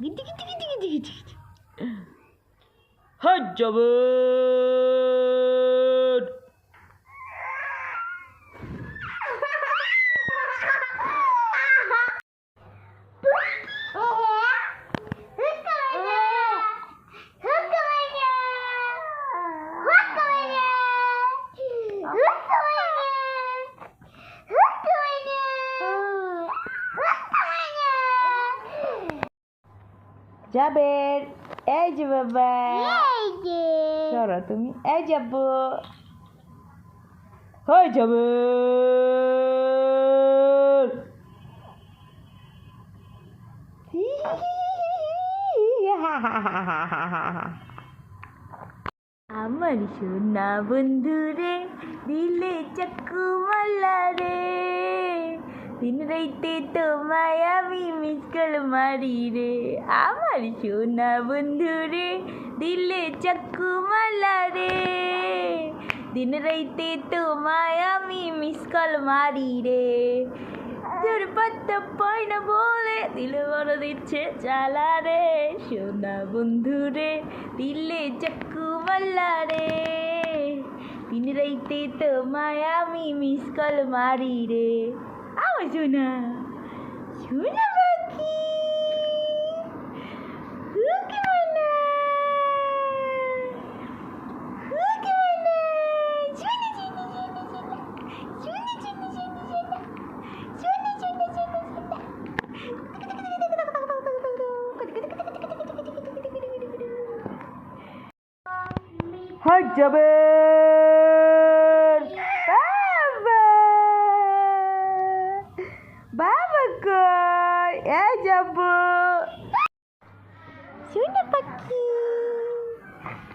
gitti gitti gitti gitti gitti. Hadi canım. যাবের এই যে বাবা সরো তুমি। এই যাব হয়ে যাবে আমার সোনা বন্ধুরে দিলে চাকু মালা রে দিন রাইতে তোমায় আমি মিস কল মারি রে আমার সোনা বন্ধুরে দিলে চাকু মালা রে দিন রাইতে তোমায় আমি মিস কল মারি রে তোর পাত্তা পাই না বলে দিলে বড় দিচ্ছে চালা রে সোনা বন্ধু রে দিলে চাকু মাল্লা রে দিন রাইতে তোমায় আমি মিস কল মারি রে Jona. Jona Baki. Huki mana? Huki mana? Jona Jona Jona Jona. Jona Jona Jona Jona. Jona Jona Jona Jona. はい、じゃべー পাখি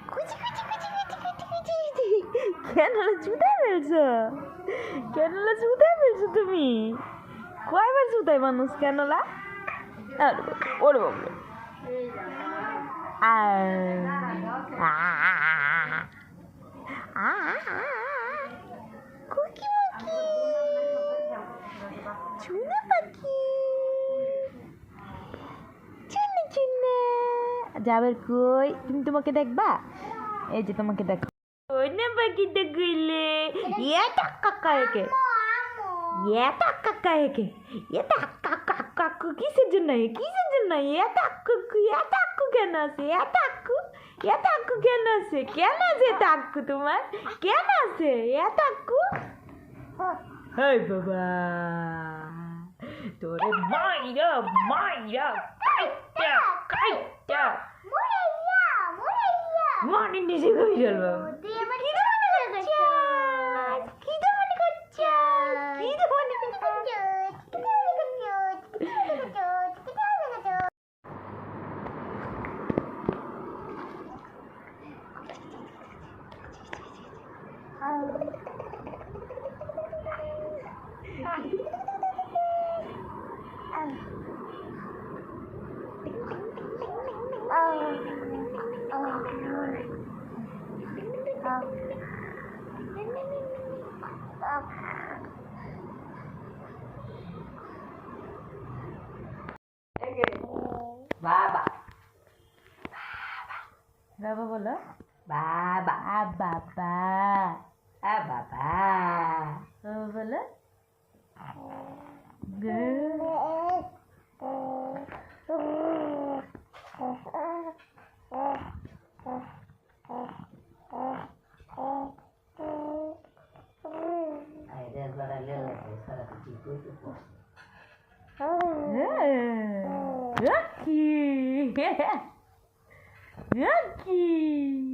কুচি কুচি কুচি কুচি কুচি কুচি কেন জুতায় ফেলছো কেন জুতায় ফেলছো তুমি কয়বার জুতায় মানুষ কেনলা ওরে বাবা কুকি মুকি চুনা পাখি যাবের কই? তুমি তোমাকে দেখবা? এই যে তোমাকে দেখো। না বাকি দেখলে। ইয়ে কাকা কাকে ইয়ে টাক্কা কাকে ইয়ে টাক্কা কাকু কিসের জন্য? কিসের জন্য? ইয়ে টাক্কু ইয়ে টাক্কু কেন আছে? ইয়ে টাক্কু ইয়ে টাক্কু কেন আছে? কেন আছে টাক্কু তোমার? কেন আছে? ইয়ে টাক্কু হেই বাবা। তোরে মাইরা মাইরা কাইটা কাইটা। মর্নিং ডিসি কই চলবো বাবা বাবা বলো বাবা বাবা বাবা বলো 54. É. Aqui! Aqui!